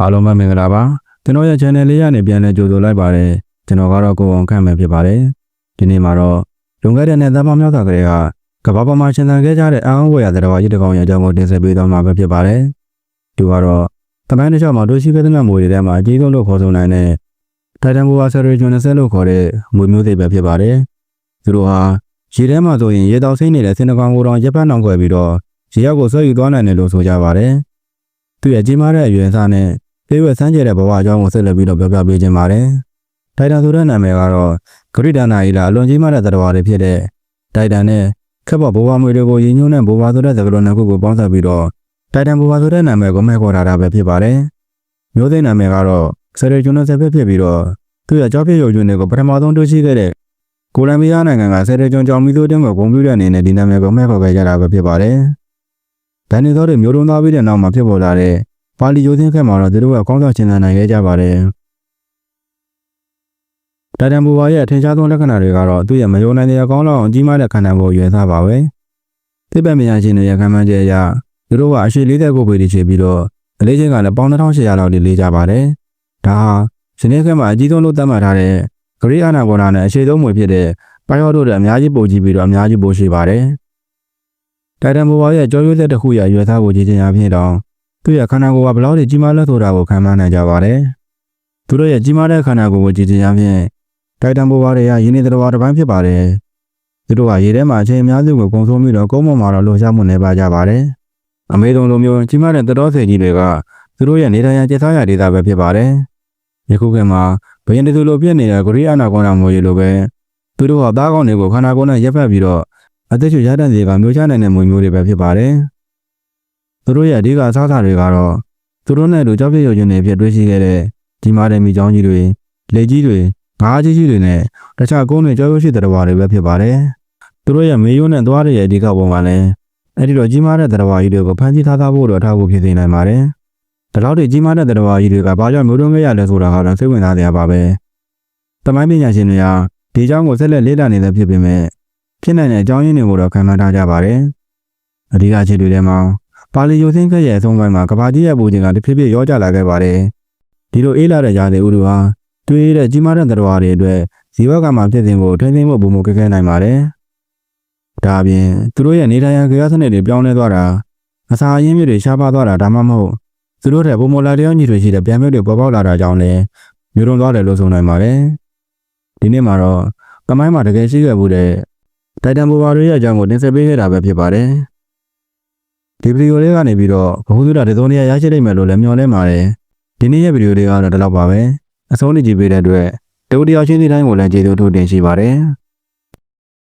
အားလုံးပဲမင်္ဂလာပါကျွန်တော်ရဲ့ channel လေးကနေပြန်လည်ကြိုဆိုလိုက်ပါတယ်ကျွန်တော်ကတော့ကိုအောင်ခန့်မယ်ဖြစ်ပါတယ်ဒီနေ့မှာတော့လွန်ခဲ့တဲ့နှစ်သက်ပေါင်းများစွာကလေးကကမ္ဘာပေါ်မှာရှင်သန်ခဲ့ကြတဲ့အာဟောဝေရသတ္တဝါကြီးတစ်ကောင်ရဲ့အကြောင်းကိုတင်ဆက်ပေးသွားမှာပဲဖြစ်ပါတယ်သူကတော့တမိုင်းတစ်လျှောက်မှာတို့ရှိခဲ့တဲ့မွေတွေထဲမှာအကြီးဆုံးလို့ခေါ်ဆိုနိုင်တဲ့တိုင်တန်ဘူဝါဆယ်ရီဂျွန်20လို့ခေါ်တဲ့မွေမျိုးတွေပဲဖြစ်ပါတယ်သူတို့ဟာရေထဲမှာဆိုရင်ရေတောက်ဆင်းနေတဲ့စင်တကောင်ကိုတော့ရပ်ဖက်နှောင်ခွဲပြီးတော့ရေရောက်ကိုဆွဲယူသွားနိုင်တယ်လို့ဆိုကြပါတယ်သူရဲ့ကြီးမားတဲ့အရွယ်အစားနဲ့ ပြေဝက်ဆန်းကျတဲ့ဘဝအကြောင်းကိုဆက်လက်ပြီးတော့ပြောပြပေးခြင်းပါတယ်။တိုင်တန်ဆိုတဲ့နာမည်ကတော့ဂရိဒနာဤလာအလွန်ကြီးမားတဲ့သတ္တဝါတွေဖြစ်တဲ့တိုင်တန်နဲ့ခက်ပေါ်ဘဝမွေတွေကိုရည်ညွှန်းတဲ့ဘဝဆိုတဲ့သကလုံးနှစ်ခုကိုပေါင်းစပ်ပြီးတော့တိုင်တန်ဘဝဆိုတဲ့နာမည်ကိုမဲ့ခေါ်ထားတာပဲဖြစ်ပါတယ်။မျိုးသိန်းနာမည်ကတော့ဆယ်ရီဂျွန်နယ်ဆက်ဖြစ်ဖြစ်ပြီးတော့သူ့ရဲ့ကြောက်ပြရုပ်ကျွန်းတွေကိုပထမဆုံးတွေ့ရှိခဲ့တဲ့ကိုလံဘီယာနိုင်ငံကဆယ်ရီဂျွန်ကြောင်မီဆိုတင်းကိုဂုဏ်ပြုတဲ့အနေနဲ့ဒီနာမည်ကိုမဲ့ခေါ်ခဲ့ကြတာပဲဖြစ်ပါတယ်။ဒန်နီသောတွေမျိုးတုံးသားပြီးတဲ့နောက်မှာဖြစ်ပေါ်လာတဲ့ ပါလီယိုသင်းခက်မှာတော့သူတို့ကကောင်းဆောင်ရှင်းသန်နိုင်ခဲ့ကြပါတယ်။တာတန်ဘူဝါရဲ့အထင်ရှားဆုံးလက္ခဏာတွေကတော့သူ့ရဲ့မယုံနိုင်တဲ့အကောင်းလောက်အောင်ကြီးမားတဲ့ခန္ဓာကိုယ်ရွယ်သားပါပဲ။သစ်ပက်မယာရှင်တွေရဲ့ခံမှန်းချက်အရသူတို့ကအရှိ40ကိုပေတီချေပြီးတော့အလေးချင်းကလည်းပေါင်2800လောက်လေးလေးကြပါတယ်။ဒါဟာရှင်နေခက်မှာအကြီးဆုံးလို့သတ်မှတ်ထားတဲ့ဂရိအာနာဘောနာနဲ့အရှိဆုံးမွေဖြစ်တဲ့ပိုင်ယောတို့တဲ့အများကြီးပိုကြီးပြီးတော့အများကြီးပိုရှိပါတယ်။တိုင်တန်ဘူဝါရဲ့ကြောရွေးသက်တစ်ခုရဲ့ရွယ်သားကိုကြည်ကျင်ရဖြစ်တော့ သူ့ရဲ့ခန္ဓာကိုယ်ကဘယ်လောက်ထိကြီးမားလဲဆိုတာကိုခံမှန်းနိုင်ကြပါတယ်။သူတို့ရဲ့ကြီးမားတဲ့ခန္ဓာကိုယ်ကိုကြည့်ကြရဖြင့်တိုက်တန်ဘိုဘာတွေကရင်းနေသတ္တဝါတစ်ပိုင်းဖြစ်ပါတယ်။သူတို့ကရေထဲမှာအချိန်အများစုကိုကုန်ဆုံးပြီးတော့ကုန်းပေါ်မှာတော့လှုပ်ရှားမှုနေပါကြပါတယ်။အမေတုံလိုမျိုးကြီးမားတဲ့သတ္တောဆယ်ကြီးတွေကသူတို့ရဲ့နေထိုင်ရန်ကျစားရဒေသပဲဖြစ်ပါတယ်။ယခုခေတ်မှာဘယင်းတူလိုပြည့်နေတဲ့ဂရိအနာကွန်နာမျိုးရီလိုပဲသူတို့ဟာသားကောင်းတွေကိုခန္ဓာကိုယ်နဲ့ရက်ဖက်ပြီးတော့အသက်ရှူရတဲ့စီကမျိုးချနိုင်တဲ့မွေမျိုးတွေပဲဖြစ်ပါတယ်။ သူတို့ရဲ့အဓိကအစားအစာတွေကတော့သူတို့နဲ့အတူကြောက်ပြရုပ်ရှင်တွေဖြစ်တွေ့ရှိခဲ့တဲ့ဒီမာတဲ့မိချောင်းကြီးတွေလေကြီးတွေငါးကြီးကြီးတွေနဲ့တခြားကုန်းတွေကြောက်ရွံ့ရှိတဲ့တဘာတွေပဲဖြစ်ပါတယ်။သူတို့ရဲ့မေယုံနဲ့သွားတွေရဲ့အဓိကပုံကလည်းအဲ့ဒီတော့ကြီးမားတဲ့တဘာကြီးတွေကိုဖန်ဆီးထားသားဖို့တော့အထောက်အကူဖြစ်နေနိုင်ပါတယ်။ဒီလောက်ထိကြီးမားတဲ့တဘာကြီးတွေကဘာကြောင့်မျိုးတုံးခဲ့ရလဲဆိုတာကတော့စိတ်ဝင်စားစရာပါပဲ။တမိုင်းပညာရှင်တွေကဒီအကြောင်းကိုဆက်လက်လေ့လာနေတဲ့ဖြစ်ပေမဲ့ဖြစ်နိုင်တဲ့အကြောင်းရင်းတွေကိုတော့ခံမှန်းထားကြပါတယ်။အဓိကခြေတွေထဲမှာ ပါလီယိုသင်းခက်ရဲ့အဆုံးပိုင်းမှာကဘာကြီးရဲ့ပူခြင်းကတဖြည်းဖြည်းရောကျလာခဲ့ပါတယ်။ဒီလိုအေးလာတဲ့ຢာတွေဥဒူဟာတွေးတဲ့ကြီးမားတဲ့သတ္တဝါတွေအတွက်ဇီဝကမှာဖြစ်စဉ်ကိုထိမ့်သိမ်းဖို့ပုံမကဲခဲနိုင်ပါတယ်။ဒါအပြင်သူတို့ရဲ့နေထိုင်ရန်ကြရစနစ်တွေပြောင်းလဲသွားတာအစာအရင်းမြစ်တွေရှားပါသွားတာဒါမှမဟုတ်သူတို့တဲ့ပုံမလာတယောက်ညီတွေရှိတဲ့ပြန်မြုပ်တွေပေါ်ပေါက်လာတာကြောင့်လည်းမျိုးတုံသွားတယ်လို့ဆိုနိုင်ပါတယ်။ဒီနေ့မှာတော့ကမိုင်းမှာတကယ်ရှိခဲ့မှုတဲ့တိုင်တန်ဘူဘာတွေရဲ့အကြောင်းကိုတင်ဆက်ပေးခဲ့တာပဲဖြစ်ပါတယ်။ ဒီဗီဒီယိုလေးကနေပြီးတော့ဘ ഹു သုဒတစုံတရာရရှိနိုင်မယ်လို့လည်းမျှော်လင့်ပါတယ်ဒီနေ့ရဲ့ဗီဒီယိုလေးကတော့ဒီလောက်ပါပဲအဆုံးထိကြည့်ပေးတဲ့အတွက်တူတယောက်ချင်းစီတိုင်းကိုလည်းကျေးဇူးထူးတင်ရှိပါတယ်